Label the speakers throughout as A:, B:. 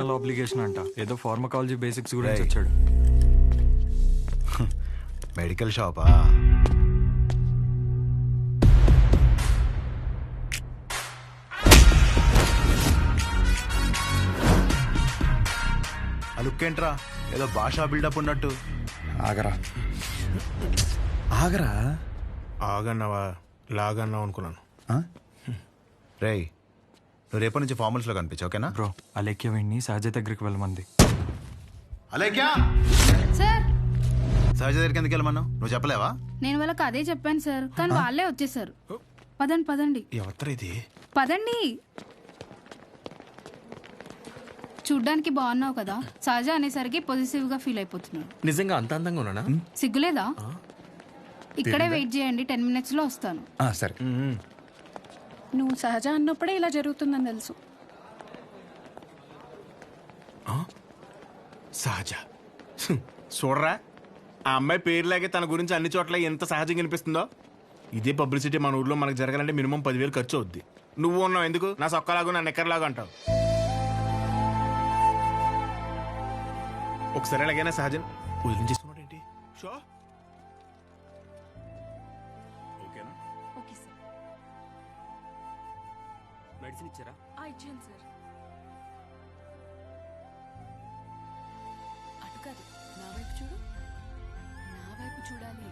A: Professional obligation అంట. ఏదో pharmacology basics గురించి
B: Right.
A: వచ్చాడు.
B: మెడికల్ షాపా ఆ? లుక్ ఏంట్రా? ఏదో భాషా బిల్డప్ ఉన్నట్టు.
C: ఆగరా. ఆగరా?
D: ఆగన్నావా? లాగన్నావు అనుకున్నాను?
B: రేయ్ నువ్వు రేపటి నుంచి ఫార్మల్స్లో కనిపించు ఓకేనా?
A: బ్రో అలేఖ్య వీడిని సహజ దగ్గరికి వెళ్ళమంది.
B: అలేక్యా
E: సార్!
B: సహజ దగ్గరికి ఎందుకు వెళ్ళమన్నావు? నువ్వు చెప్పలేవా?
E: నేను వాళ్ళకి అదే చెప్పాను సార్. కానీ వాళ్ళే వచ్చేసారు. పదండి పదండి.
D: ఎవరు ఇది?
E: పదండి! చూడ్డానికి బాగున్నావు కదా. సహజ అనేసరికి పొజిటివ్గా ఫీల్ అయిపోతున్నాడు.
D: నిజంగా అంత అందంగా ఉన్నానా?
E: సిగ్గులేదా? ఇక్కడే వెయిట్ చేయండి టెన్ మినిట్స్లో వస్తాను.
C: ఆ, సరే.
F: నువ్వు సహజ అన్నప్పుడే ఇలా జరుగుతుందని తెలుసు.
D: సహజ. చూడరా? ఆ అమ్మాయి పేరులాగే తన గురించి అన్ని చోట్ల ఎంత సహజంగా అనిపిస్తుందో ఇదే పబ్లిసిటీ మన ఊర్లో మనకు జరగాలంటే మినిమం పదివేలు ఖర్చు అవుద్ది. నువ్వు ఉన్నావు ఎందుకు? నా సొక్కలాగా నా నెక్కర్లాగా అంటావు. ఒకసారి ఎలాగైనా సహజం. వదిలించేసుకున్నాడు ఏంటి షో.
G: ఇచ్చారా
F: సార్ అటు కాదు నా వైపు చూడు. నా వైపు చూడాలి.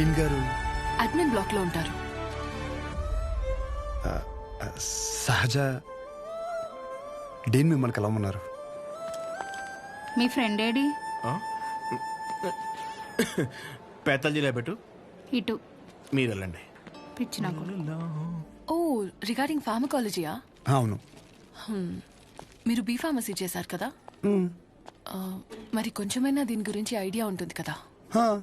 C: డీన్ గారు?
F: అడ్మిన్ బ్లాక్లో ఉంటారు
C: సహజ డీన్ మిమ్మల్ని కలవమన్నారు.
E: మీ ఫ్రెండ్ ఏడి?
D: పేతల జిల్లా పెట్టు.
E: ఇటు.
D: మీరు వెళ్ళండి.
E: పిచ్చి నాకు
F: ఓ రిగార్డింగ్ ఫార్మకాలజీయా?
C: అవును.
F: మీరు బీ ఫార్మసీ చేశారు కదా? మరి కొంచెమైనా దీని గురించి ఐడియా ఉంటుంది కదా?
C: హా,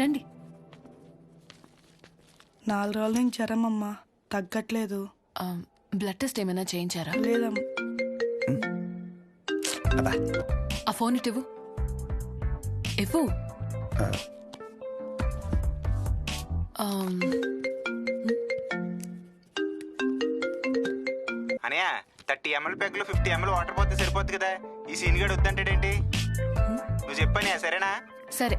F: రండి.
H: నాలుగు రోజుల నుంచి జ్వరం అమ్మా. తగ్గట్లేదు.
F: బ్లడ్ టెస్ట్ ఏమైనా చేయించారా?
H: లేదమ్మా.
C: అబ్బా.
F: ఆ ఫోన్ ఇటు ఇవ్వు. ఇవ్వు ఆమ్,
I: అనయా థర్టీ ఎంఎల్ ప్యాక్లో ఫిఫ్టీ ఎంఎల్ వాటర్ పోతే సరిపోద్ది కదా. ఈ సీన్ గడు వద్దంటాడేంటి? నువ్వు చెప్పానే సరేనా?
F: సరే.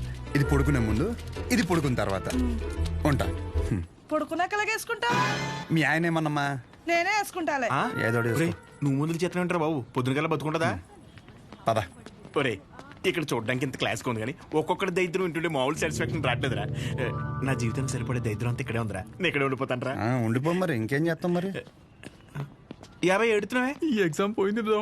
C: ఇది పడుకునే ముందు ఇది పడుకున్న తర్వాత. ఉంటా.
H: పడుకున్నాక వేసుకుంటా
C: మీ ఆయన ఏమన్నమ్మా?
H: నేనే వేసుకుంటాలే?
C: ఏదో.
D: నువ్వు ముందుకు చేతనే ఉంటారా బాబు. పొద్దున కల్లా బతుకుంటుందా?
C: పద.
D: ఒరే ఇక్కడ చూడడానికి ఇంత క్లాస్గా ఉంది కానీ ఒక్కొక్కటి దైద్యం వింటుంటే మామూలు సాటిస్ఫాక్షన్ రావట్లేదురా ఏ, నా జీవితం సరిపడే దైద్యం అంతా ఇక్కడే ఉందిరా. నేను ఇక్కడే ఉండిపోతాను
C: ఆ, ఉండిపో మరి. ఇంకేం చేస్తాం మరి?
D: యాభై ఎడుతున్నావే
A: ఈ ఎగ్జామ్ పోయింది బ్రో.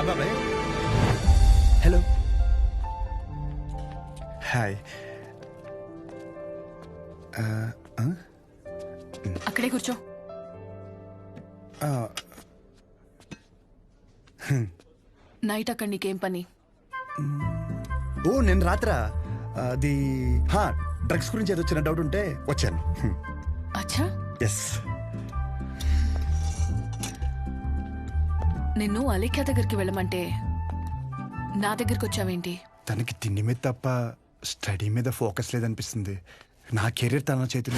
C: బాబాయ్ హలో హాయ్
F: అక్కడే కూర్చో నైట్ అక్కడ నీకేం పని
C: ఓ నేను రాత్రా అది హా డ్రగ్స్ గురించి ఏదో చిన్న డౌట్ ఉంటే వచ్చాను
F: అచ్చా
C: ఎస్
F: నిన్ను అలేఖ్య దగ్గరికి వెళ్ళమంటే నా దగ్గరికి వచ్చావేంటి
C: తనకి తిండి మీద తప్ప స్టడీ మీద ఫోకస్ లేదనిపిస్తుంది. నా కెరీర్ తన చేతిలో.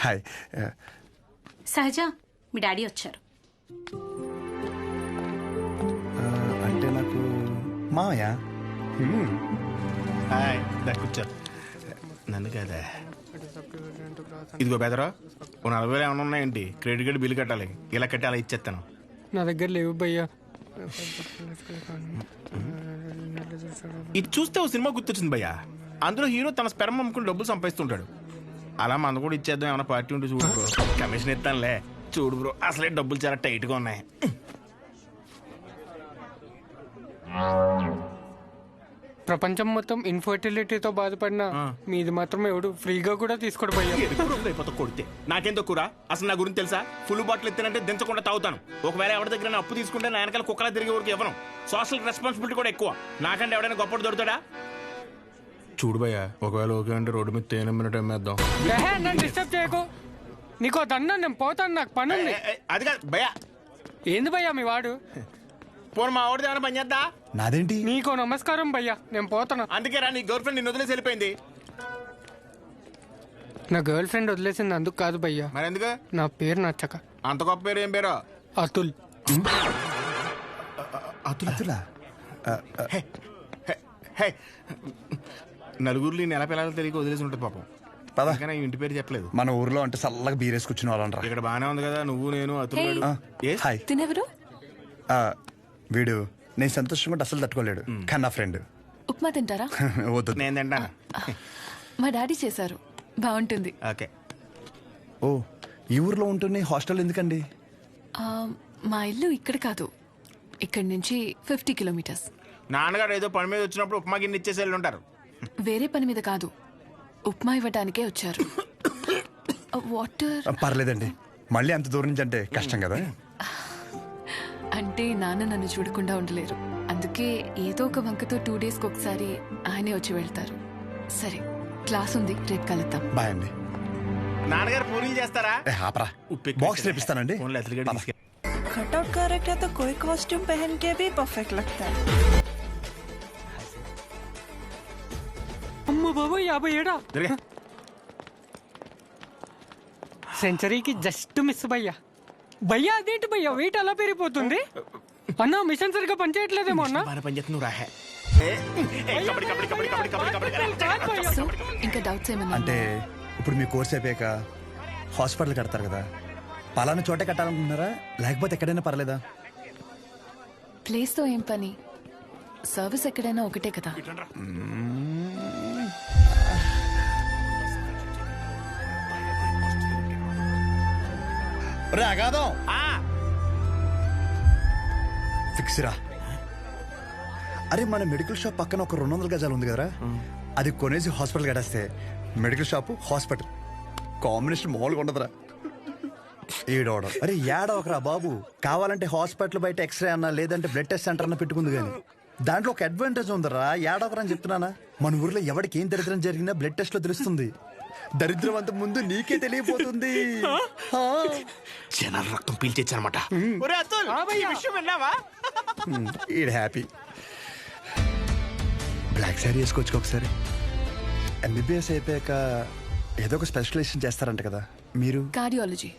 C: హాయ్.
E: సహజ మీ డాడీ వచ్చారు.
C: అంటే నాకు మామయ్య.
D: హాయ్ కూర్చో. నన్ను కదా? ఇదిగో బెదరా ఓ నలభై వేలు ఏమైనా ఉన్నాయండి క్రెడిట్ కార్డు బిల్లు కట్టాలి. ఇలా కట్టి అలా ఇచ్చేస్తాను.
A: నా దగ్గర లేవు భయ్యా.
D: ఇది చూస్తే ఓ సినిమా గుర్తొచ్చింది భయ్య. అందులో హీరో తన స్పెరం అమ్ముకుని డబ్బులు సంపాదిస్తుంటాడు. అలా మన కూడా ఇచ్చేద్దాం ఏమైనా పార్టీ ఉంటే చూడు బ్రో. కమిషన్ ఇస్తానులే. చూడు బ్రో అసలే డబ్బులు చాలా టైట్గా ఉన్నాయి.
A: ప్రపంచం మొత్తం ఇన్ఫర్టిలిటీతో బాధపడిన మీది మాత్రం ఎవడు ఫ్రీగా కూడా తీసుకోడు
D: అయిపోతా కొడితే నాకేం తక్కువ అసలు నా గురించి తెలుసా? ఫుల్ బాటిల్ ఎత్తినంటే దించకుండా తాగుతాను. ఒకవేళ ఎవరి దగ్గర అప్పు తీసుకుంటే నా వెనకాల కుక్కలా తిరిగే వరకు ఇవ్వను. సోషల్ రెస్పాన్సిబిలిటీ కూడా ఎక్కువ. నాకంటే ఎవడైనా గొప్పడు దొరుకుతాడా? చూడు భయ్య ఒకవేళ ఓకే అంటే రోడ్డు మీద తేనె మినిట్ అమ్మేద్దాం.
A: ఏహే, నన్ను డిస్టర్బ్ చేయకు. నీకో దన్నా నేను పోతాను నాకు పని ఉంది
D: అది కాదు భయ్య.
A: ఏంది భయ్యా మీ వాడు?
D: పోను మా ఆవిడది ఏమైనా పని చేద్దా?
C: నాదేంటి?
A: నీకో నమస్కారం భయ్యా నేను పోతాను
D: అందుకే రా నీ గర్ల్ ఫ్రెండ్ నిన్ను వదిలేసి వెళ్ళిపోయింది.
A: నా గర్ల్ ఫ్రెండ్ వదిలేసింది అందుకు కాదు భయ్యా.
D: మరి ఎందుకు?
A: నా పేరు నచ్చక.
D: అంత గొప్ప పేరు ఏం పేరు?
A: అతుల్.
C: అతులా
D: హే, హే. నలుగురిలో నెల పిల్లలు తెలియక వదిలేసి ఉంటుంది పాపం.
C: పద.
D: అందుకని ఇంటి పేరు చెప్పలేదు.
C: మన ఊర్లో అంటే చల్లగా బీరేసి కూర్చుని వాళ్ళనరా.
D: ఇక్కడ బానే ఉంది కదా నువ్వు నేను గాడు. Yes?
C: హాయ్
F: తినెవరు?
C: ఆ, వీడు నేను సంతోషంగా ఉంటే అసలు తట్టుకోలేడు. కానీ నా ఫ్రెండ్.
F: ఉప్మా తింటారా?
C: వద్దు.
D: నేను తింటాను.
F: మా డాడీ చేశారు. బాగుంటుంది.
D: ఓకే.
C: ఓ ఈ ఊర్లో ఉంటున్న హాస్టల్ ఎందుకండి?
F: ఆ, మా ఇల్లు ఇక్కడ కాదు. ఇక్కడి నుంచి ఫిఫ్టీ కిలోమీటర్స్.
D: నాన్నగారు ఏదో పని మీద వచ్చినప్పుడు ఉప్మా గిన్నె ఇచ్చేసి వెళ్ళి ఉంటారు
F: వేరే పని మీద కాదు. ఉప్మా ఇవ్వడానికే వచ్చారు. వాటర్.
C: ఆ, పర్లేదండి. మళ్ళీ అంత దూరం నుంచి అంటే కష్టం కదా.
F: అంటే నాన్న నన్ను చూడకుండా ఉండలేరు అందుకే ఏదో ఒక వంకతో టూ డేస్కి ఒకసారి ఆయనే వచ్చి వెళ్తారు సరే క్లాస్ ఉంది రేపు కలుద్దాం
C: బాయ్ అండి
D: నాన్నగారు పూరీలు చేస్తారా
C: ఏ, ఆపరా
D: ఉప్పు ఎక్కువ
C: బాక్స్
D: వేసారా?
C: రేపిస్తానండి
D: ఫోన్లో అతలిగడ్డ
C: పద.
D: తీసుకెళ్ళి.
H: कटआउट कैरेक्टर तो कोई कॉस्ट्यूम पहन के भी परफेक्ट लगता है
A: అమ్మ బాబోయ్ యాభై ఏడా
D: జరగా.
A: సెంచరీకి జస్ట్ మిస్ భయ్యా భయ్యా అదేంటి భయ్యా వెయిట్ అలా పెరిగిపోతుంది అన్న మిషన్ సరిగ్గా పనిచేయట్లేదేమో అన్న
D: పని నువ్వు రాహే.
F: సో ఇంకా డౌట్స్ ఏమన్నా
C: అంటే ఇప్పుడు మీ కోర్స్ అయిపోయాక హాస్పిటల్ కడతారు కదా. పలానా చోటే కట్టాలనుకుంటున్నారా? లేకపోతే ఎక్కడైనా పర్లేదా?
F: ప్లేస్తో ఏం పని? సర్వీస్ ఎక్కడైనా ఒకటే కదా.
C: రే అగాదం
D: ఆ,
C: ఫిక్స్ రా. అరే మన మెడికల్ షాప్ పక్కన ఒక రెండు వందల గజాలు ఉంది కదరా. అది కొనేసి హాస్పిటల్ కట్టేస్తే మెడికల్ షాప్ హాస్పిటల్. కాంబినేషన్ మామూలుగా ఉండదురా. ఏడవడం అరే ఏడవకరా బాబు. కావాలంటే హాస్పిటల్ బయట ఎక్స్రే అన్నా లేదంటే బ్లడ్ టెస్ట్ సెంటర్ అన్న పెట్టుకుంది కానీ. దాంట్లో ఒక అడ్వాంటేజ్ ఉందరా. ఏడవకరా అని చెప్తున్నానా? మన ఊర్లో ఎవరికి ఏం దరిద్రం జరిగినా బ్లడ్ టెస్ట్లో తెలుస్తుంది. దరిద్రం అంత ముందు నీకే తెలియపోతుంది.
D: జనాల రక్తం పీల్చేచ్చనమాట
C: ఈడ్ హ్యాపీ. బ్లాక్ శారీ వేసుకోవచ్చు ఒకసారి. ఎంబీబీఎస్ అయిపోయాక ఏదో ఒక స్పెషలైజేషన్ చేస్తారంట కదా. మీరు?
F: కార్డియాలజీ.